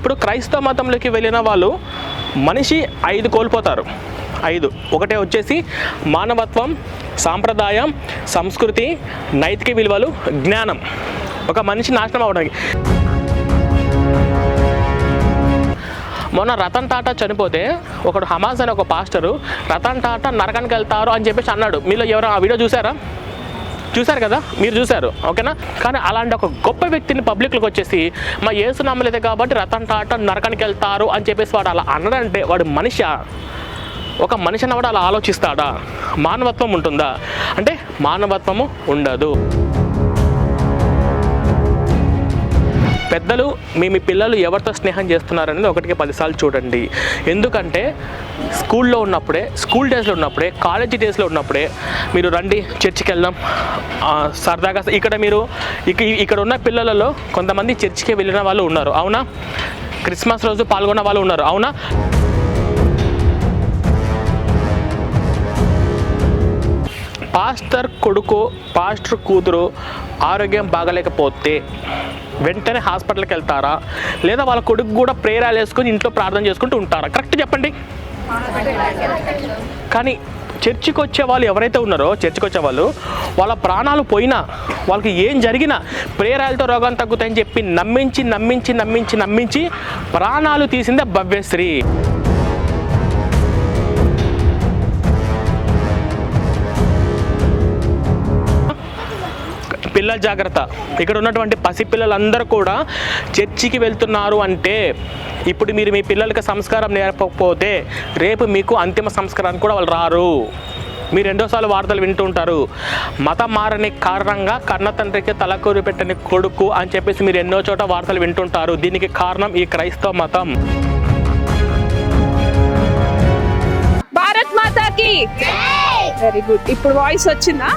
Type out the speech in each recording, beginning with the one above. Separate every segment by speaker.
Speaker 1: ఇప్పుడు క్రైస్తవ మతంలోకి వెళ్ళిన వాళ్ళు మనిషి ఐదు కోల్పోతారు. ఐదు. ఒకటే వచ్చేసి మానవత్వం సాంప్రదాయం సంస్కృతి నైతిక విలువలు జ్ఞానం. ఒక మనిషి నాశనం అవడానికి మొన్న రతన్ టాటా చనిపోతే ఒకడు హమాజ్ అనే ఒక పాస్టరు రతన్ టాటా నరకానికి వెళ్తారు అని చెప్పేసి అన్నాడు. మీలో ఎవరు ఆ వీడియో చూసారా? చూశారు కదా? మీరు చూశారు. ఓకేనా? కానీ అలాంటి ఒక గొప్ప వ్యక్తిని పబ్లిక్లోకి వచ్చేసి మా ఏసు నమ్మలేదు కాబట్టి రతన్ టాటా నరకానికి వెళ్తారు అని చెప్పేసి వాడు అలా అన్నాడంటే వాడు మనిషి? ఒక మనిషి అన్నవాడు అలా ఆలోచిస్తాడా? మానవత్వం ఉంటుందా? అంటే మానవత్వము ఉండదు. పెద్దలు మీ మీ పిల్లలు ఎవరితో స్నేహం చేస్తున్నారనేది ఒకటికి పదిసార్లు చూడండి. ఎందుకంటే స్కూల్లో ఉన్నప్పుడే స్కూల్ డేస్లో ఉన్నప్పుడే కాలేజీ డేస్లో ఉన్నప్పుడే మీరు రండి చర్చికి వెళ్దాం సరదాగా ఇక్కడ మీరు ఇక ఇక్కడ ఉన్న పిల్లలలో కొంతమంది చర్చికి వెళ్ళిన వాళ్ళు ఉన్నారు. అవునా? క్రిస్మస్ రోజు పాల్గొన్న వాళ్ళు ఉన్నారు. అవునా? పాస్టర్ కొడుకు పాస్టర్ కూతురు ఆరోగ్యం బాగలేకపోతే వెంటనే హాస్పిటల్కి వెళ్తారా? లేదా వాళ్ళ కొడుకు కూడా ప్రేరాలు వేసుకొని ఇంట్లో ప్రార్థన చేసుకుంటూ ఉంటారా? కరెక్ట్ చెప్పండి. కానీ చర్చికి వచ్చే వాళ్ళు ఎవరైతే ఉన్నారో చర్చికి వచ్చే వాళ్ళు వాళ్ళ ప్రాణాలు పోయినా వాళ్ళకి ఏం జరిగినా ప్రేరాలతో రోగం తగ్గుతాయని చెప్పి నమ్మించి నమ్మించి నమ్మించి నమ్మించి ప్రాణాలు తీసిందే భవ్యశ్రీ. పిల్లల జాగ్రత్త. ఇక్కడ ఉన్నటువంటి పసిపిల్లలందరూ కూడా చర్చికి వెళ్తున్నారు అంటే ఇప్పుడు మీరు మీ పిల్లలకి సంస్కారం నేర్పకపోతే రేపు మీకు అంతిమ సంస్కారానికి కూడా వాళ్ళు రారు. మీరు రెండోసార్లు వార్తలు వింటూ ఉంటారు మతం మారని కారణంగా కన్న తండ్రికి తలకూరు పెట్టని కొడుకు అని చెప్పేసి మీరు ఎన్నో చోట వార్తలు వింటుంటారు. దీనికి కారణం ఈ క్రైస్తవ మతం.
Speaker 2: భారత్ మాతాకి. వెరీ గుడ్ ఇప్పుడు వాయిస్ వచ్చిందా?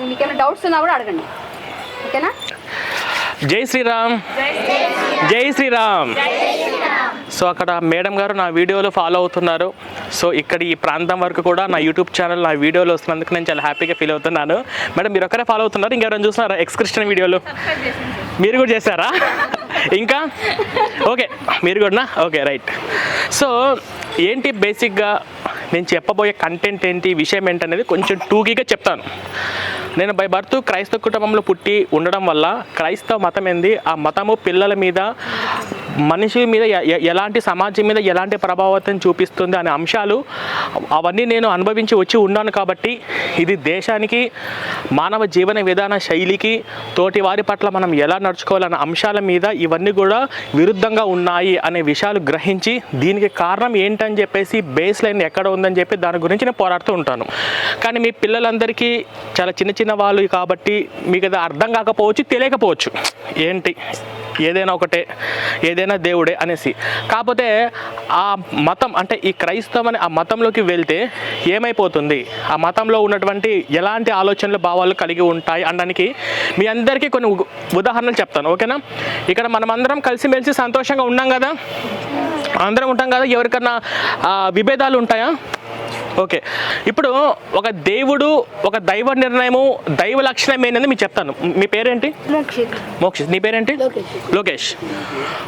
Speaker 3: చెప్తారు మీకు ఏమైనా డౌట్స్ ఉన్నా కూడా అడగండి. ఓకేనా?
Speaker 1: జై శ్రీరామ్. జై శ్రీరామ్. సో అక్కడ మేడం గారు నా వీడియోలు ఫాలో అవుతున్నారు. సో ఇక్కడ ఈ ప్రాంతం వరకు కూడా నా యూట్యూబ్ ఛానల్ నా వీడియోలు వస్తున్నందుకు నేను చాలా హ్యాపీగా ఫీల్ అవుతున్నాను. మేడం మీరు ఒక్కరే ఫాలో అవుతున్నారు ఇంకెవరైనా చూస్తున్నారా? ఎక్స్క్రిషన్ వీడియోలు? మీరు కూడా చేశారా? ఇంకా? ఓకే మీరు కూడా ఓకే రైట్ సో ఏంటి బేసిక్గా నేను చెప్పబోయే కంటెంట్ ఏంటి విషయం ఏంటనేది కొంచెం టూకీగా చెప్తాను. నేను బై బర్త్ క్రైస్తవ కుటుంబంలో పుట్టి ఉండడం వల్ల క్రైస్తవ మతం ఏంది? ఆ మతము పిల్లల మీద మనిషి మీద ఎలాంటి సమాజం మీద ఎలాంటి ప్రభావితం చూపిస్తుంది అనే అంశాలు అవన్నీ నేను అనుభవించి వచ్చి ఉన్నాను కాబట్టి ఇది దేశానికి మానవ జీవన విధాన శైలికి తోటి వారి పట్ల మనం ఎలా నడుచుకోవాలన్న అంశాల మీద ఇవన్నీ కూడా విరుద్ధంగా ఉన్నాయి అనే విషయాలు గ్రహించి దీనికి కారణం ఏంటని చెప్పేసి బేస్ లైన్ ఎక్కడ ఉందని చెప్పి దాని గురించి నేను పోరాడుతూ ఉంటాను. కానీ మీ పిల్లలందరికీ చాలా చిన్న చిన్న వాళ్ళు కాబట్టి మీకు అది అర్థం కాకపోవచ్చు తెలియకపోవచ్చు. ఏంటి? ఏదైనా ఒకటే ఏదైనా దేవుడే అనేసి. కాకపోతే ఆ మతం అంటే ఈ క్రైస్తవం అనే ఆ మతంలోకి వెళ్తే ఏమైపోతుంది? ఆ మతంలో ఉన్నటువంటి ఎలాంటి ఆలోచనలు భావాలు కలిగి ఉంటాయి అనడానికి మీ అందరికీ కొన్ని ఉదాహరణలు చెప్తాను ఓకేనా? ఇక్కడ మనమందరం కలిసిమెలిసి సంతోషంగా ఉన్నాం కదా? అందరం ఉంటాం కదా? ఎవరికన్నా విభేదాలు ఉంటాయా? ఓకే. ఇప్పుడు ఒక దేవుడు ఒక దైవ నిర్ణయము దైవ లక్షణం ఏంటని మీకు చెప్తాను. మీ పేరేంటి?
Speaker 3: మోక్షిత్.
Speaker 1: మోక్షిత్. నీ పేరేంటి?
Speaker 3: లోకేష్.
Speaker 1: లోకేష్.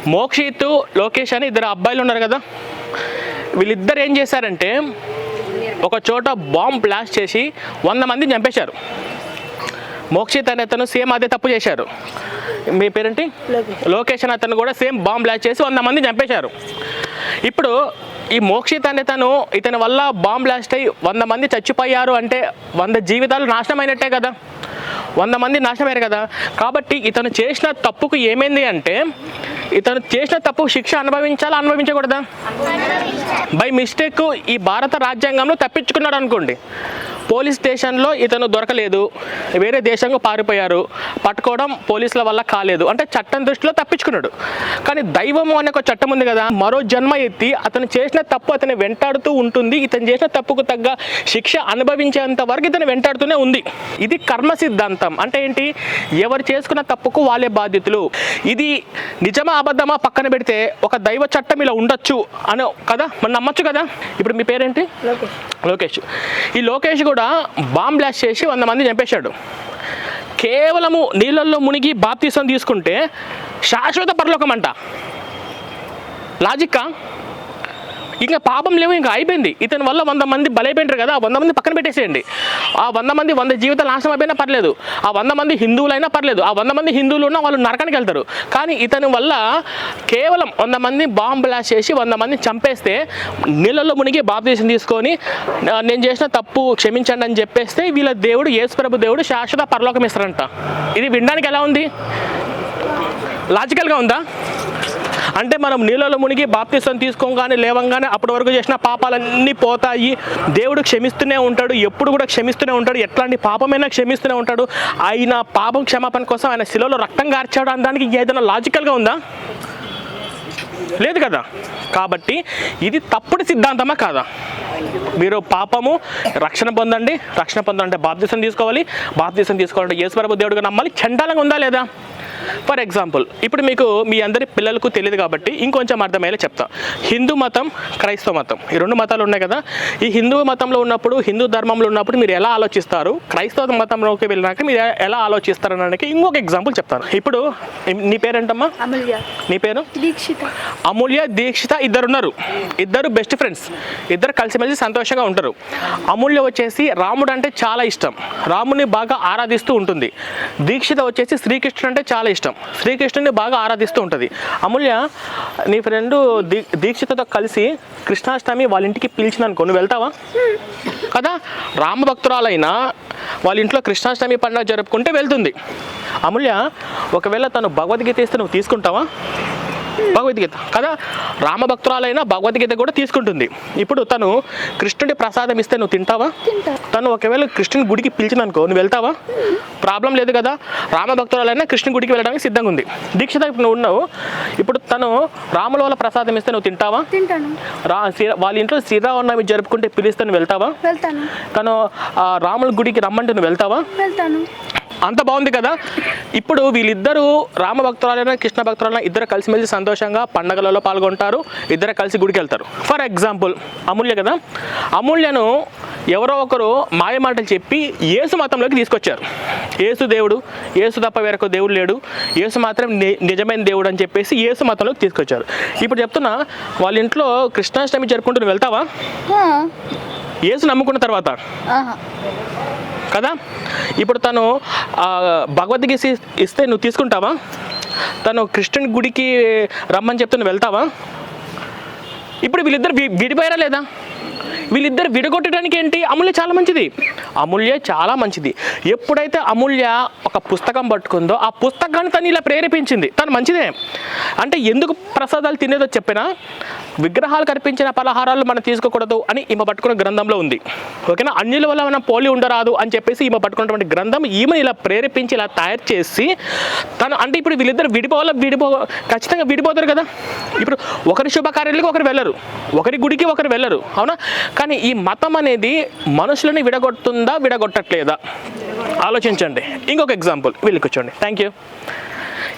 Speaker 1: మోక్షిత్ లోకేష్ అని ఇద్దరు అబ్బాయిలు ఉన్నారు కదా. వీళ్ళిద్దరు ఏం చేశారంటే ఒక చోట బాంబ్ బ్లాస్ట్ చేసి వంద మందిని చంపేశారు. మోక్షిత్ అనే అతను సేమ్ అదే తప్పు చేశారు. మీ పేరేంటి? లోకేష్. అనే అతను కూడా సేమ్ బాంబ్ బ్లాస్ట్ చేసి వంద మంది చంపేశారు. ఇప్పుడు ఈ మోక్షిత్ అనే తను ఇతని వల్ల బాంబ్ బ్లాస్ట్ అయ్యి వంద మంది చచ్చిపోయారు అంటే వంద జీవితాలు నాశనమైనట్టే కదా. వంద మంది నాశనమయ్యారు కదా. కాబట్టి ఇతను చేసిన తప్పుకు ఏమైంది అంటే ఇతను చేసిన తప్పు శిక్ష అనుభవించాలా అనుభవించకూడదా? బై మిస్టేక్ ఈ భారత రాజ్యాంగంలో తప్పించుకున్నాడు అనుకోండి. పోలీస్ స్టేషన్లో ఇతను దొరకలేదు వేరే దేశంలో పారిపోయారు పట్టుకోవడం పోలీసుల వల్ల కాలేదు. అంటే చట్టం దృష్టిలో తప్పించుకున్నాడు. కానీ దైవము అనే ఒక చట్టం ఉంది కదా మరో జన్మ ఎత్తి అతను చేసిన తప్పు అతని వెంటాడుతూ ఉంటుంది. ఇతను చేసిన తప్పుకు తగ్గ శిక్ష అనుభవించేంత వరకు ఇతను వెంటాడుతూనే ఉంది. ఇది కర్మ సిద్ధాంతం. అంటే ఏంటి? ఎవరు చేసుకున్న తప్పుకు వాళ్ళే బాధ్యతలు. ఇది నిజమా అబద్ధమా? పక్కన పెడితే ఒక దైవ చట్టం ఇలా ఉండొచ్చు అని కదా? మనం నమ్మొచ్చు కదా? ఇప్పుడు మీ పేరేంటి? లోకేష్. ఈ లోకేష్ కూడా బాంబ్ బ్లాస్ట్ చేసి వంద మంది చంపేశాడు. కేవలము నీళ్ళల్లో మునిగి బాప్తీసం తీసుకుంటే శాశ్వత పరలోకం అంట. లాజిక్కా? ఇంకా పాపం లేవు ఇంకా అయిపోయింది. ఇతని వల్ల వంద మంది బలైపోయింటారు కదా ఆ వంద మంది పక్కన పెట్టేసేయండి. ఆ వంద మంది వంద జీవితాలు నాశనం అయిపోయినా పర్లేదు. ఆ వంద మంది హిందువులైనా పర్లేదు. ఆ వంద మంది హిందువులు ఉన్నా వాళ్ళు నరకానికి వెళ్తారు. కానీ ఇతని వల్ల కేవలం వంద మంది బాంబు బ్లాస్ట్ చేసి వంద మంది చంపేస్తే నీళ్ళల్లో మునిగి బాప్తీసం తీసుకొని నేను చేసిన తప్పు క్షమించండి అని చెప్పేస్తే వీళ్ళ దేవుడు యేసుప్రభు దేవుడు శాశ్వత పరలోకం ఇస్తారంట. ఇది వినడానికి ఎలా ఉంది? లాజికల్గా ఉందా? అంటే మనం నీళ్ళలో మునిగి బాప్తిసం తీసుకోగానే లేవంగానే అప్పటి వరకు చేసిన పాపాలన్నీ పోతాయి. దేవుడు క్షమిస్తూనే ఉంటాడు ఎప్పుడు కూడా క్షమిస్తూనే ఉంటాడు. ఎట్లాంటి పాపమైనా క్షమిస్తూనే ఉంటాడు. ఆయన పాపం క్షమాపణ కోసం ఆయన శిలలో రక్తం గార్చాడు అనడానికి ఏదైనా లాజికల్గా ఉందా? లేదు కదా. కాబట్టి ఇది తప్పుడు సిద్ధాంతమా కాదా? మీరు పాపము రక్షణ పొందండి. రక్షణ పొందాలంటే బాప్తీసం తీసుకోవాలి. బాప్తీసం తీసుకోవాలంటే యేసుప్రభు దేవుడిగా నమ్మాలి. చండాలంగా ఉందా లేదా? ఫర్ ఎగ్జాంపుల్ ఇప్పుడు మీకు మీ అందరి పిల్లలకు తెలియదు కాబట్టి ఇంకొంచెం అర్థమయ్యేలా చెప్తా. హిందూ మతం క్రైస్తవ మతం. ఈ రెండు మతాలు ఉన్నాయి కదా. ఈ హిందూ మతంలో ఉన్నప్పుడు హిందూ ధర్మంలో ఉన్నప్పుడు మీరు ఎలా ఆలోచిస్తారు? క్రైస్తవ మతంలోకి వెళ్ళినాక మీరు ఎలా ఆలోచిస్తారు అనడానికి ఇంకొక ఎగ్జాంపుల్ చెప్తాను. ఇప్పుడు నీ పేరేంటమ్మా? నీ పేరు?
Speaker 3: దీక్షిత.
Speaker 1: అమూల్య దీక్షిత ఇద్దరు ఉన్నారు ఇద్దరు బెస్ట్ ఫ్రెండ్స్ ఇద్దరు కలిసిమెలిసి సంతోషంగా ఉంటారు. అమూల్య వచ్చేసి రాముడు అంటే చాలా ఇష్టం. రాముని బాగా ఆరాధిస్తూ ఉంటుంది. దీక్షిత వచ్చేసి శ్రీకృష్ణుడు అంటే చాలా ఇష్టం. శ్రీకృష్ణుని బాగా ఆరాధిస్తూ ఉంటుంది. అమూల్య నీ ఫ్రెండ్ దీ దీక్షితతో కలిసి కృష్ణాష్టమి వాళ్ళ ఇంటికి పిలిచిన అనుకో నువ్వు వెళ్తావా? కదా? రామభక్తురాలైనా వాళ్ళ ఇంట్లో కృష్ణాష్టమి పండుగ జరుపుకుంటే వెళ్తుంది. అమూల్య ఒకవేళ తను భగవద్గీత ఇస్తే నువ్వు తీసుకుంటావా? భగవద్గీత. కదా? రామభక్తురాలైనా భగవద్గీత కూడా తీసుకుంటుంది. ఇప్పుడు తను కృష్ణుడి ప్రసాదం ఇస్తే నువ్వు తింటావా? తను ఒకవేళ కృష్ణుని గుడికి పిలిచిననుకో నువ్వు వెళ్తావా? ప్రాబ్లం లేదు కదా? రామభక్తురాలైనా కృష్ణుని గుడికి వెళ్ళడానికి సిద్ధంగా ఉంది. దీక్షిత ఇప్పుడు నువ్వు ఉన్నావు. ఇప్పుడు తను రాముల వల్ల ప్రసాదం ఇస్తే నువ్వు తింటావా?
Speaker 3: తింటాను.
Speaker 1: రా వాళ్ళ ఇంట్లో శ్రీరామనవమి జరుపుకుంటే పిలిస్తే నువ్వు వెళ్తావా?
Speaker 3: వెళ్తాను.
Speaker 1: తను రాముల గుడికి రమ్మంటే నువ్వు వెళ్తావా?
Speaker 3: వెళ్తాను.
Speaker 1: అంత బాగుంది కదా. ఇప్పుడు వీళ్ళిద్దరూ రామ భక్తురాలైనా కృష్ణ భక్తురాలైనా ఇద్దరు కలిసిమెలిసి సంతోషంగా పండగలలో పాల్గొంటారు. ఇద్దరు కలిసి గుడికి వెళ్తారు. ఫర్ ఎగ్జాంపుల్ అమూల్య కదా. అమూల్యను ఎవరో ఒకరు మాయ మాటలు చెప్పి యేసు మతంలోకి తీసుకొచ్చారు. యేసు దేవుడు యేసు తప్ప వేరొక దేవుడు లేడు. యేసు మాత్రం ని- నిజమైన దేవుడు అని చెప్పేసి యేసు మతంలోకి తీసుకొచ్చారు. ఇప్పుడు చెప్తున్నా వాళ్ళ ఇంట్లో కృష్ణాష్టమి జరుపుకుంటూ వెళ్తావా? యేసు నమ్ముకున్న తర్వాత. కదా? ఇప్పుడు తను భగవద్గీత ఇస్- ఇస్తే నువ్వు తీసుకుంటావా? తను కృష్ణుని గుడికి రమ్మని చెప్తే నువ్వు వెళ్తావా? ఇప్పుడు వీళ్ళిద్దరు విడిపోయారా లేదా? వీళ్ళిద్దరు విడగొట్టడానికి ఏంటి అమూల్య చాలా మంచిది. అమూల్య చాలా మంచిది. ఎప్పుడైతే అమూల్య ఒక పుస్తకం పట్టుకుందో ఆ పుస్తకాన్ని తను ఇలా ప్రేరేపించింది. తను మంచిదే. అంటే ఎందుకు ప్రసాదాలు తినేదో చెప్పినా విగ్రహాలు కనిపించిన పలహారాలు మనం తీసుకోకూడదు అని ఈమె పట్టుకున్న గ్రంథంలో ఉంది. ఓకేనా? అన్యుల వల్ల మనం పోలి ఉండరాదు అని చెప్పేసి ఈమె పట్టుకున్నటువంటి గ్రంథం ఈమె ఇలా ప్రేరేపించి ఇలా తయారు చేసి తను అంటే ఇప్పుడు వీళ్ళిద్దరు విడిపోవాలా విడిపో ఖచ్చితంగా విడిపోతారు కదా? ఇప్పుడు ఒకరి శుభకార్యాలకు ఒకరు వెళ్ళరు. ఒకరి గుడికి ఒకరు వెళ్ళరు. అవునా? కానీ ఈ మతం అనేది మనుషులని విడగొడుతుందా విడగొట్టట్లేదా? ఆలోచించండి. ఇంకొక ఎగ్జాంపుల్ వీళ్ళు కూర్చోండి. థ్యాంక్ యూ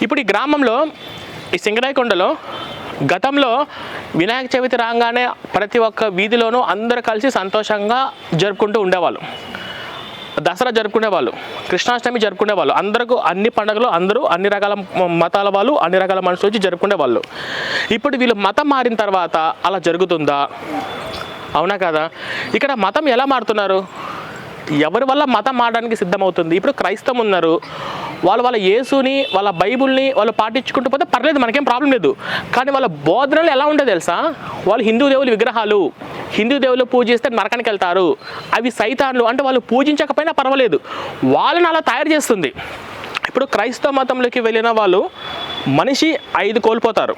Speaker 1: ఇప్పుడు ఈ గ్రామంలో ఈ సింగరాయకొండలో గతంలో వినాయక చవితి రాగానే ప్రతి ఒక్క వీధిలోనూ అందరూ కలిసి సంతోషంగా జరుపుకుంటూ ఉండేవాళ్ళు. దసరా జరుపుకునే వాళ్ళు కృష్ణాష్టమి జరుపుకునే వాళ్ళు అందరికీ అన్ని పండుగలు అందరూ అన్ని రకాల మతాల వాళ్ళు అన్ని రకాల మనుషులు వచ్చి జరుపుకునే వాళ్ళు ఇప్పుడు వీళ్ళు మతం మారిన తర్వాత అలా జరుగుతుందా? అవునా కదా? ఇక్కడ మతం ఎలా మారుతున్నారు? ఎవరి వల్ల మతం మారడానికి సిద్ధమవుతుంది? ఇప్పుడు క్రైస్తవం ఉన్నారు. వాళ్ళు వాళ్ళ యేసుని వాళ్ళ బైబుల్ని వాళ్ళు పాటించుకుంటూ పోతే పర్లేదు మనకేం ప్రాబ్లం లేదు. కానీ వాళ్ళ బోధనలు ఎలా ఉంటాయి తెలుసా? వాళ్ళు హిందూ దేవుల విగ్రహాలు హిందూ దేవులు పూజిస్తే నరకానికి వెళ్తారు. అవి సైతాన్లు అంటే వాళ్ళు పూజించకపోయినా పర్వాలేదు. వాళ్ళని అలా తయారు చేస్తుంది. ఇప్పుడు క్రైస్తవ మతంలోకి వెళ్ళిన వాళ్ళు మనిషి ఐదు కోల్పోతారు.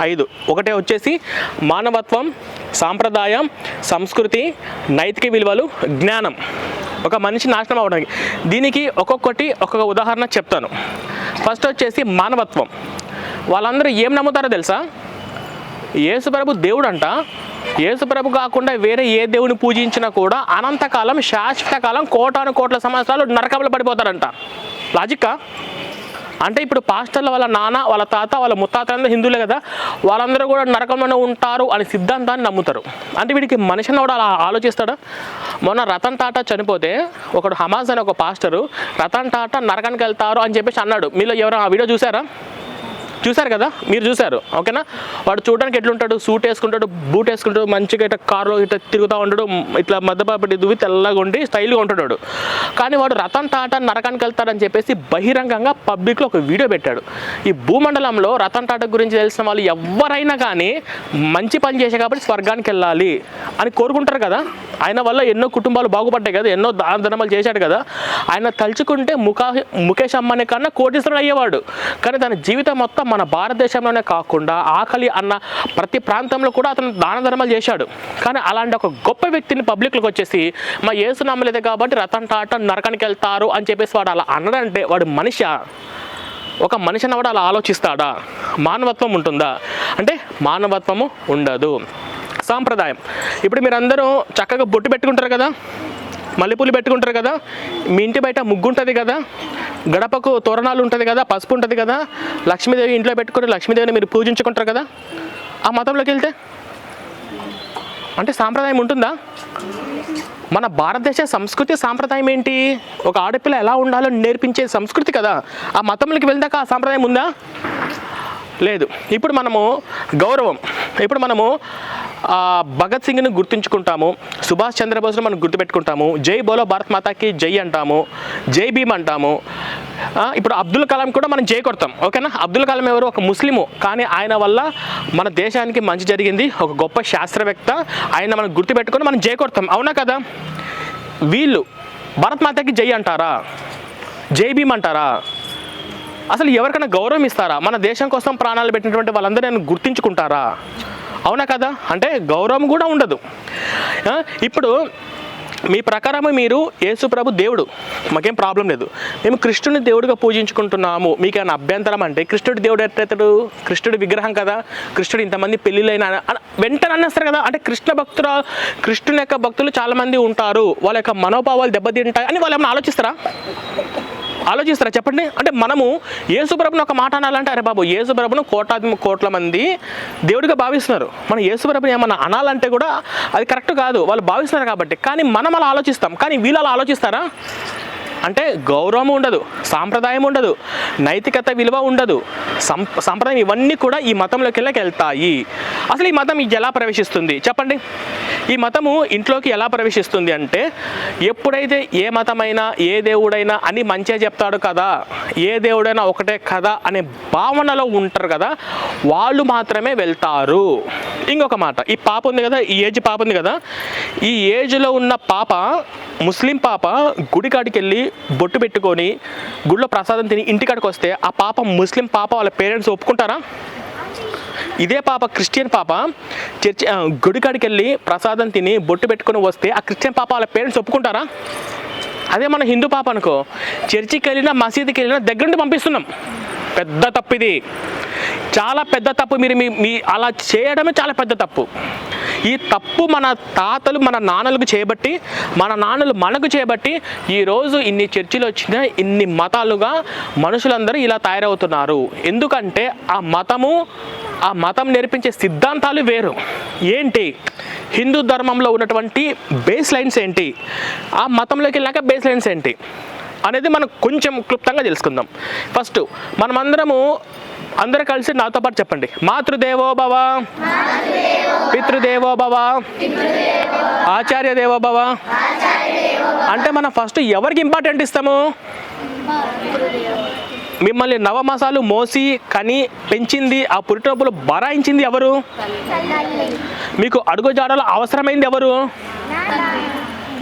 Speaker 1: ఐదు. ఒకటే వచ్చేసి మానవత్వం సాంప్రదాయం సంస్కృతి నైతిక విలువలు జ్ఞానం. ఒక మనిషి నాశనం అవడానికి దీనికి ఒక్కొక్కటి ఒక్కొక్క ఉదాహరణ చెప్తాను. ఫస్ట్ వచ్చేసి మానవత్వం. వాళ్ళందరూ ఏం నమ్ముతారో తెలుసా? యేసుప్రభు దేవుడు అంట యేసుప్రభు కాకుండా వేరే ఏ దేవుని పూజించినా కూడా అనంతకాలం శాశ్వత కాలం కోటాను కోట్ల సంవత్సరాలు నరకంలో పడిపోతారంట లాజిక్కా? అంటే ఇప్పుడు పాస్టర్ల వాళ్ళ నాన్న వాళ్ళ తాత వాళ్ళ ముత్తాత అందరూ హిందువులే కదా వాళ్ళందరూ కూడా నరకంలోనే ఉంటారు అనే సిద్ధాంతాన్ని నమ్ముతారు. అంటే వీడికి మనిషిని కూడా అలా ఆలోచిస్తాడు? మొన్న రతన్ టాటా చనిపోతే ఒకడు హమాజ్ అనే ఒక పాస్టరు రతన్ టాటా నరకానికి వెళ్తారు అని చెప్పేసి అన్నాడు. మీలో ఎవరు ఆ వీడియో చూసారా చూశారు కదా? మీరు చూశారు. ఓకేనా? వాడు చూడడానికి ఎట్లుంటాడు? సూట్ వేసుకుంటాడు బూట్ వేసుకుంటాడు మంచిగా ఇట్లా కారులో ఇట్లా తిరుగుతూ ఉంటాడు ఇట్లా మద్దపాపటి దువ్వి తెల్లగా ఉండి స్టైల్గా ఉంటాడు కానీ వాడు రతన్ టాటా నరకానికి వెళ్తాడని చెప్పేసి బహిరంగంగా పబ్లిక్లో ఒక వీడియో పెట్టాడు. ఈ భూమండలంలో రతన్ టాటా గురించి తెలిసిన వాళ్ళు ఎవరైనా కానీ మంచి పని చేసే కాబట్టి స్వర్గానికి వెళ్ళాలి అని కోరుకుంటారు కదా? ఆయన వల్ల ఎన్నో కుటుంబాలు బాగుపడ్డాయి కదా? ఎన్నో దాన ధర్మాలు చేశాడు కదా? ఆయన తలుచుకుంటే ముఖా ముఖేష్ అంబానీ కన్నా కోటీశ్వరుడు అయ్యేవాడు. కానీ తన జీవితం మొత్తం మన భారతదేశంలోనే కాకుండా ఆకలి అన్న ప్రతి ప్రాంతంలో కూడా అతను దాన ధర్మాలు చేశాడు. కానీ అలాంటి ఒక గొప్ప వ్యక్తిని పబ్లిక్లోకి వచ్చేసి మా ఏసు నమ్మలేదు కాబట్టి రతన్ టాటా నరకానికి వెళ్తారు అని చెప్పేసి వాడు అలా అన్నాడంటే వాడు మనిషి? ఒక మనిషి అన్నవాడు అలా ఆలోచిస్తాడా? మానవత్వం ఉంటుందా? అంటే మానవత్వము ఉండదు. సాంప్రదాయం. ఇప్పుడు మీరందరూ చక్కగా బొట్టు పెట్టుకుంటారు కదా? మల్లెపూలు పెట్టుకుంటారు కదా మీ ఇంటి బయట ముగ్గు ఉంటుంది కదా గడపకు తోరణాలు ఉంటుంది కదా పసుపు ఉంటుంది కదా లక్ష్మీదేవి ఇంట్లో పెట్టుకుని లక్ష్మీదేవిని మీరు పూజించుకుంటారు కదా ఆ మతంలోకి వెళ్తే? అంటే సాంప్రదాయం ఉంటుందా? మన భారతదేశ సంస్కృతి సాంప్రదాయం ఏంటి? ఒక ఆడపిల్ల ఎలా ఉండాలో నేర్పించే సంస్కృతి కదా ఆ మతంలోకి వెళ్దాక ఆ సాంప్రదాయం ఉందా? లేదు. ఇప్పుడు మనము గౌరవం. ఇప్పుడు మనము భగత్ సింగ్ని గుర్తుంచుకుంటాము. సుభాష్ చంద్రబోస్ను మనం గుర్తుపెట్టుకుంటాము. జై బోలో భారత్ మాతాకి జై అంటాము. జై భీమ్ అంటాము. ఇప్పుడు అబ్దుల్ కలాం కూడా మనం జై కొడతాం. ఓకేనా? అబ్దుల్ కలాం ఎవరు? ఒక ముస్లిము. కానీ ఆయన వల్ల మన దేశానికి మంచి జరిగింది. ఒక గొప్ప శాస్త్రవేత్త. ఆయన మనం గుర్తుపెట్టుకొని మనం జై కొడతాం. అవునా కదా? వీళ్ళు భారత్ మాతాకి జై అంటారా? జై భీమ్ అంటారా? అసలు ఎవరికైనా గౌరవం ఇస్తారా? మన దేశం కోసం ప్రాణాలు పెట్టినటువంటి వాళ్ళందరూ నేను గుర్తించుకుంటారా? అవునా కదా? అంటే గౌరవం కూడా ఉండదు. ఇప్పుడు మీ ప్రకారం మీరు యేసుప్రభు దేవుడు. మాకేం ప్రాబ్లం లేదు. మేము కృష్ణుని దేవుడిగా పూజించుకుంటున్నాము. మీకు ఏమైనా అభ్యంతరం అంటే కృష్ణుడి దేవుడు ఎట్లయితాడు? కృష్ణుడి విగ్రహం కదా? కృష్ణుడు ఇంతమంది పెళ్ళిళ్ళైన వెంటనే అనేస్తారు కదా? అంటే కృష్ణ భక్తుల కృష్ణుని యొక్క భక్తులు చాలామంది ఉంటారు. వాళ్ళ యొక్క మనోభావాలు దెబ్బతింటాయి అని వాళ్ళు ఏమైనా ఆలోచిస్తారా? ఆలోచిస్తారా చెప్పండి? అంటే మనము యేసుప్రభుని ఒక మాట అనాలంటే అరే బాబు యేసుప్రభును కోటాది కోట్ల మంది దేవుడిగా భావిస్తున్నారు. మనం యేసుప్రభుని ఏమన్నా అనాలంటే కూడా అది కరెక్ట్ కాదు. వాళ్ళు భావిస్తున్నారు కాబట్టి. కానీ మనం అలా ఆలోచిస్తాం. కానీ వీళ్ళు అలా ఆలోచిస్తారా? అంటే గౌరవం ఉండదు సాంప్రదాయం ఉండదు నైతికత విలువ ఉండదు. సం సాంప్రదాయం ఇవన్నీ కూడా ఈ మతంలోకి వెళ్ళకి వెళ్తాయి అసలు ఈ మతం ఎలా ప్రవేశిస్తుంది? చెప్పండి. ఈ మతము ఇంట్లోకి ఎలా ప్రవేశిస్తుంది అంటే ఎప్పుడైతే ఏ మతమైనా ఏ దేవుడైనా అని మంచిగా చెప్తాడు కదా ఏ దేవుడైనా ఒకటే కదా అనే భావనలో ఉంటారు కదా వాళ్ళు మాత్రమే వెళ్తారు. ఇంకొక మాట. ఈ పాప ఉంది కదా ఈ ఏజ్ పాప ఉంది కదా ఈ ఏజ్లో ఉన్న పాప ముస్లిం పాప గుడికాడికి వెళ్ళి బొట్టు పెట్టుకొని గుడిలో ప్రసాదం తిని ఇంటికాడికి వస్తే ఆ పాప ముస్లిం పాప వాళ్ళ పేరెంట్స్ ఒప్పుకుంటారా? ఇదే పాప క్రిస్టియన్ పాప చర్చి గుడికాడికి గుడి వెళ్ళి ప్రసాదం తిని బొట్టు పెట్టుకొని వస్తే ఆ క్రిస్టియన్ పాప వాళ్ళ పేరెంట్స్ ఒప్పుకుంటారా? అదే మన హిందూ పాప అనుకో. చర్చికి వెళ్ళినా మసీదుకి వెళ్ళినా దగ్గర నుండి పంపిస్తున్నాం. పెద్ద తప్పు ఇది. చాలా పెద్ద తప్పు మీరు మీ మీ అలా చేయడమే చాలా పెద్ద తప్పు. ఈ తప్పు మన తాతలు మన నాన్నలకు చేయబట్టి మన నాన్నలు మనకు చేయబట్టి ఈరోజు ఇన్ని చర్చిలు వచ్చిన ఇన్ని మతాలుగా మనుషులందరూ ఇలా తయారవుతున్నారు. ఎందుకంటే ఆ మతము ఆ మతం నేర్పించే సిద్ధాంతాలు వేరు. ఏంటి? హిందూ ధర్మంలో ఉన్నటువంటి బేస్ లైన్స్ ఏంటి? ఆ మతంలోకి వెళ్ళాక బేస్ లైన్స్ ఏంటి? అనేది మనం కొంచెం క్లుప్తంగా తెలుసుకుందాం. ఫస్ట్ మనమందరము అందరూ కలిసి నాతో పాటు చెప్పండి. మాతృదేవో భవ పితృదేవో భవ ఆచార్య దేవోభవ అంటే మనం ఫస్ట్ ఎవరికి ఇంపార్టెంట్ ఇస్తాము? మిమ్మల్ని నవమాసాలు మోసి కని పెంచింది ఆ పురిటోపులు బరాయించింది ఎవరు? మీకు అడుగుజాడలు అవసరమైంది ఎవరు?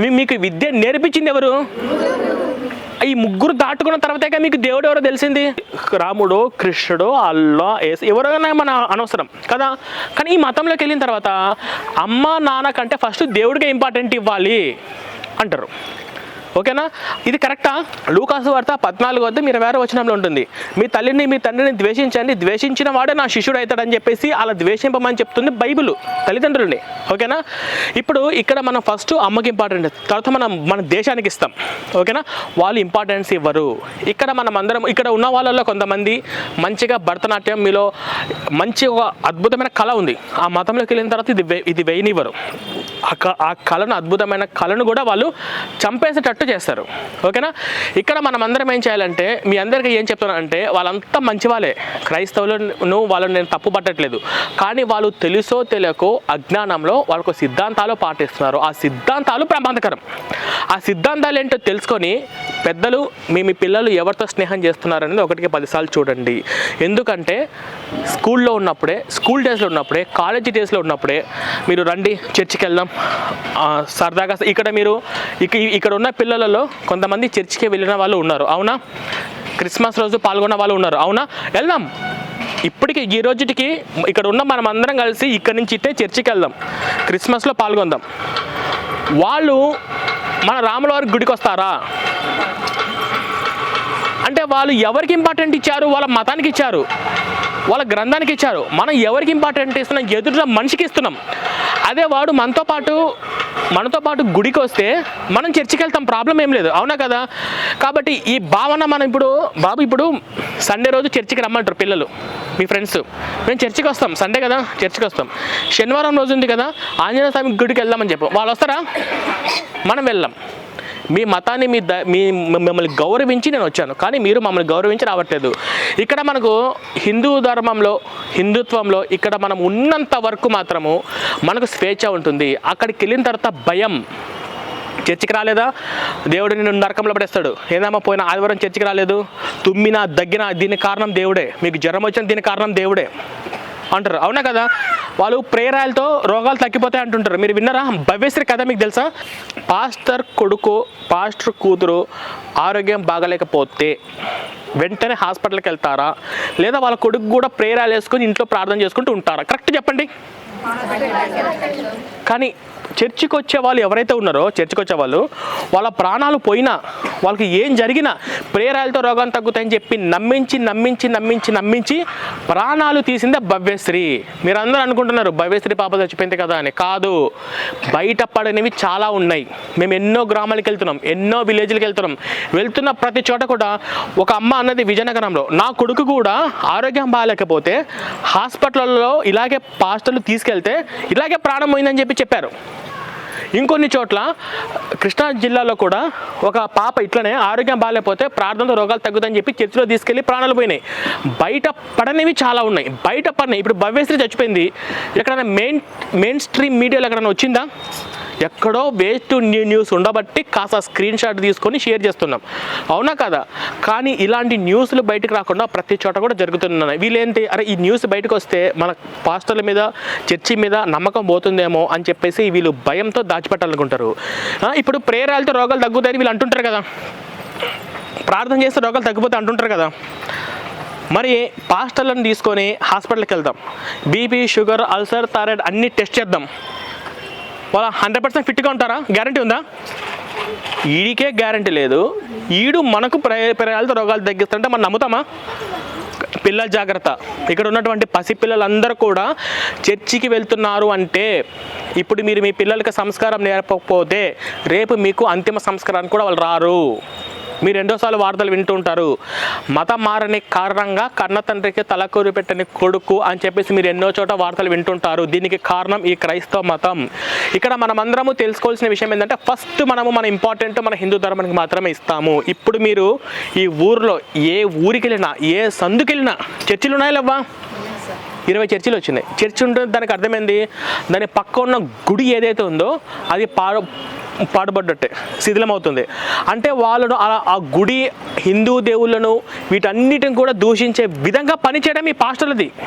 Speaker 1: మీకు విద్య నేర్పించింది ఎవరు? ఈ ముగ్గురు దాటుకున్న తర్వాతే మీకు దేవుడు ఎవరో తెలిసింది? రాముడు కృష్ణుడు అల్లా ఏసు ఎవరైనా మన అనవసరం కదా? కానీ ఈ మతంలోకి వెళ్ళిన తర్వాత అమ్మ నాన్న కంటే ఫస్ట్ దేవుడికే ఇంపార్టెంట్ ఇవ్వాలి అంటారు. ఓకేనా? ఇది కరెక్టా? లూకాసు వార్త పద్నాలుగు వద్ద మీరు వేరే వచనంలో ఉంటుంది. మీ తల్లిని మీ తండ్రిని ద్వేషించండి. ద్వేషించిన వాడే నా శిష్యుడు అవుతాడని చెప్పేసి అలా ద్వేషింపమని చెప్తుంది బైబిల్ తల్లిదండ్రులని. ఓకేనా? ఇప్పుడు ఇక్కడ మనం ఫస్ట్ అమ్మకి ఇంపార్టెంట్ తర్వాత మనం మన దేశానికి ఇస్తాం. ఓకేనా? వాళ్ళు ఇంపార్టెన్స్ ఇవ్వరు. ఇక్కడ మనం అందరం ఇక్కడ ఉన్న వాళ్ళల్లో కొంతమంది మంచిగా భరతనాట్యం మీలో మంచి ఒక అద్భుతమైన కళ ఉంది. ఆ మతంలోకి వెళ్ళిన తర్వాత ఇది ఇది వేయనివ్వరు. ఆ క- ఆ కళను అద్భుతమైన కళను కూడా వాళ్ళు చంపేసేటట్టు చేస్తారు. ఓకేనా? ఇక్కడ మనం అందరం ఏం చేయాలంటే మీ అందరికీ ఏం చెప్తున్నానంటే వాళ్ళంతా మంచి వాళ్ళే క్రైస్తవులను వాళ్ళని నేను తప్పు పట్టట్లేదు కానీ వాళ్ళు తెలుసో తెలియకో అజ్ఞానంలో వాళ్ళకు సిద్ధాంతాలు పాటిస్తున్నారు. ఆ సిద్ధాంతాలు ప్రమాదకరం ఆ సిద్ధాంతాలు ఏంటో తెలుసుకొని పెద్దలు మీ మీ పిల్లలు ఎవరితో స్నేహం చేస్తున్నారనేది ఒకటికి పదిసార్లు చూడండి. ఎందుకంటే స్కూల్లో ఉన్నప్పుడే స్కూల్ డేస్లో ఉన్నప్పుడే కాలేజీ డేస్లో ఉన్నప్పుడే మీరు రండి చర్చికి వెళ్దాం సరదాగా ఇక్కడ మీరు ఇక ఇక్కడ ఉన్న పిల్లలలో కొంతమంది చర్చికి వెళ్ళిన వాళ్ళు ఉన్నారు. అవునా? క్రిస్మస్ రోజు పాల్గొన్న వాళ్ళు ఉన్నారు. అవునా? వెళ్దాం. ఇప్పటికి ఈ రోజుటికి ఇక్కడ ఉన్న మనం అందరం కలిసి ఇక్కడ నుంచి ఇట్టే చర్చికి వెళ్దాం. క్రిస్మస్లో పాల్గొందాం. వాళ్ళు మన రాములవారి గుడికి వస్తారా అంటే వాళ్ళు ఎవరికి ఇంపార్టెంట్ ఇచ్చారు? వాళ్ళ మతానికి ఇచ్చారు. వాళ్ళ గ్రంథానికి ఇచ్చారు. మనం ఎవరికి ఇంపార్టెంట్ ఇస్తున్నాం? ఎదుట మనిషికి ఇస్తున్నాం. అదే వాడు మనతో పాటు మనతో పాటు గుడికి వస్తే మనం చర్చికి వెళ్తాం. ప్రాబ్లం ఏం లేదు. అవునా కదా? కాబట్టి ఈ భావన మనం ఇప్పుడు బాబు ఇప్పుడు సండే రోజు చర్చికి రమ్మంటారు పిల్లలు మీ ఫ్రెండ్స్ మేము చర్చికి వస్తాం. సండే కదా? చర్చికి వస్తాం. శనివారం రోజు ఉంది కదా? ఆంజనేయ స్వామి గుడికి వెళ్దామని చెప్పు. వాళ్ళు వస్తారా? మనం వెళ్ళాం మీ మతాన్ని మీ ద మీ మిమ్మల్ని గౌరవించి నేను వచ్చాను. కానీ మీరు మమ్మల్ని గౌరవించి రావట్లేదు. ఇక్కడ మనకు హిందూ ధర్మంలో హిందుత్వంలో ఇక్కడ మనం ఉన్నంత వరకు మాత్రము మనకు స్వేచ్ఛ ఉంటుంది. అక్కడికి వెళ్ళిన తర్వాత భయం. చర్చికి రాలేదా? దేవుడు నిన్ను నరకంలో పడేస్తాడు. ఏందమ్మా పోయిన ఆదివారం చర్చికి రాలేదు? తుమ్మినా దగ్గినా దీని కారణం దేవుడే. మీకు జ్వరం వచ్చిన దీని కారణం దేవుడే. అంటారు. అవునా కదా? వాళ్ళు ప్రేరాయలతో రోగాలు తగ్గిపోతాయి అంటుంటారు. మీరు విన్నారా? భవ్యశ్రీ కథ మీకు తెలుసా? పాస్టర్ కొడుకు పాస్టర్ కూతురు ఆరోగ్యం బాగలేకపోతే వెంటనే హాస్పిటల్కి వెళ్తారా? లేదా వాళ్ళ కొడుకు కూడా ప్రేరాలు వేసుకొని ఇంట్లో ప్రార్థన చేసుకుంటూ ఉంటారా? కరెక్ట్ చెప్పండి. కానీ చర్చికి వచ్చే వాళ్ళు ఎవరైతే ఉన్నారో చర్చికి వచ్చే వాళ్ళు వాళ్ళ ప్రాణాలు పోయినా వాళ్ళకి ఏం జరిగినా ప్రేరాలతో రోగం తగ్గుతాయని చెప్పి నమ్మించి నమ్మించి నమ్మించి నమ్మించి ప్రాణాలు తీసిందే భవ్యశ్రీ. మీరు అందరూ అనుకుంటున్నారు భవ్యశ్రీ పాప చచ్చిపోయింది కదా అని. కాదు బయట పడనివి చాలా ఉన్నాయి. మేము ఎన్నో గ్రామాలకు వెళ్తున్నాం ఎన్నో విలేజ్లకు వెళ్తున్నాం. వెళ్తున్న ప్రతి చోట కూడా ఒక అమ్మ అన్నది విజయనగరంలో. నా కొడుకు కూడా ఆరోగ్యం బాగాలేకపోతే హాస్పిటల్లో ఇలాగే పాస్టర్లు తీసుకెళ్తే ఇలాగే ప్రాణం పోయిందని చెప్పి చెప్పారు. ఇంకొన్ని చోట్ల కృష్ణా జిల్లాలో కూడా ఒక పాప ఇట్లనే ఆరోగ్యం బాగాలేకపోతే ప్రార్థనతో రోగాలు తగ్గుతాయని చెప్పి చర్చిలో తీసుకెళ్ళి ప్రాణాలు పోయినాయి. బయట పడనివి చాలా ఉన్నాయి. బయట పడినాయి ఇప్పుడు భవ్యశ్రీ చచ్చిపోయింది. ఎక్కడైనా మెయిన్ మెయిన్ స్ట్రీమ్ మీడియాలో ఎక్కడైనా వచ్చిందా? ఎక్కడో వేస్ట్ న్యూ న్యూస్ ఉండబట్టి కాస్త స్క్రీన్ షాట్ తీసుకొని షేర్ చేస్తున్నాం. అవునా కదా? కానీ ఇలాంటి న్యూస్లు బయటకు రాకుండా ప్రతి చోట కూడా జరుగుతున్నాయి. వీళ్ళేంటి? అరే ఈ న్యూస్ బయటకు వస్తే మన పాస్టర్ల మీద చర్చి మీద నమ్మకం పోతుందేమో అని చెప్పేసి వీళ్ళు భయంతో దాచిపెట్టాలనుకుంటారు. ఇప్పుడు ప్రేరాలతో రోగాలు తగ్గుతాయని వీళ్ళు అంటుంటారు కదా. ప్రార్థన చేస్తే రోగాలు తగ్గిపోతే అంటుంటారు కదా. మరి పాస్టర్లను తీసుకొని హాస్పిటల్కి వెళ్దాం. బీపీ షుగర్ అల్సర్ థైరాయిడ్ అన్ని టెస్ట్ చేద్దాం. వాళ్ళ హండ్రెడ్ పర్సెంట్ ఫిట్గా ఉంటారా? గ్యారంటీ ఉందా? ఈడికే గ్యారంటీ లేదు. ఈడు మనకు ప్రయాలతో రోగాలు తగ్గిస్తుంటే మనం నమ్ముతామా? పిల్లల జాగ్రత్త. ఇక్కడ ఉన్నటువంటి పసిపిల్లలందరూ కూడా చర్చికి వెళ్తున్నారు అంటే ఇప్పుడు మీరు మీ పిల్లలకి సంస్కారం నేర్పకపోతే రేపు మీకు అంతిమ సంస్కారానికి కూడా వాళ్ళు రారు. మీరు రెండోసార్లు వార్తలు వింటూ ఉంటారు మతం మారని కారణంగా కన్న తండ్రికి తలకూరు పెట్టని కొడుకు అని చెప్పేసి మీరు ఎన్నో చోట వార్తలు వింటుంటారు. దీనికి కారణం ఈ క్రైస్తవ మతం. ఇక్కడ మనమందరము తెలుసుకోవాల్సిన విషయం ఏంటంటే ఫస్ట్ మనము మన ఇంపార్టెంట్ మన హిందూ ధర్మానికి మాత్రమే ఇస్తాము. ఇప్పుడు మీరు ఈ ఊర్లో ఏ ఊరికి వెళ్ళినా ఏ సందుకి వెళ్ళినా చర్చిలు ఉన్నాయా లేవా ఇరవై చర్చిలు వచ్చినాయి. చర్చి ఉంటుంది దానికి అర్థమైంది దాని పక్క ఉన్న గుడి ఏదైతే ఉందో అది పాడు పాడుపడ్డట్టే శిథిలమవుతుంది. అంటే వాళ్ళను అలా ఆ గుడి హిందూ దేవుళ్ళను వీటన్నిటిని కూడా దూషించే విధంగా పనిచేయడం ఈ పాస్టర్లది.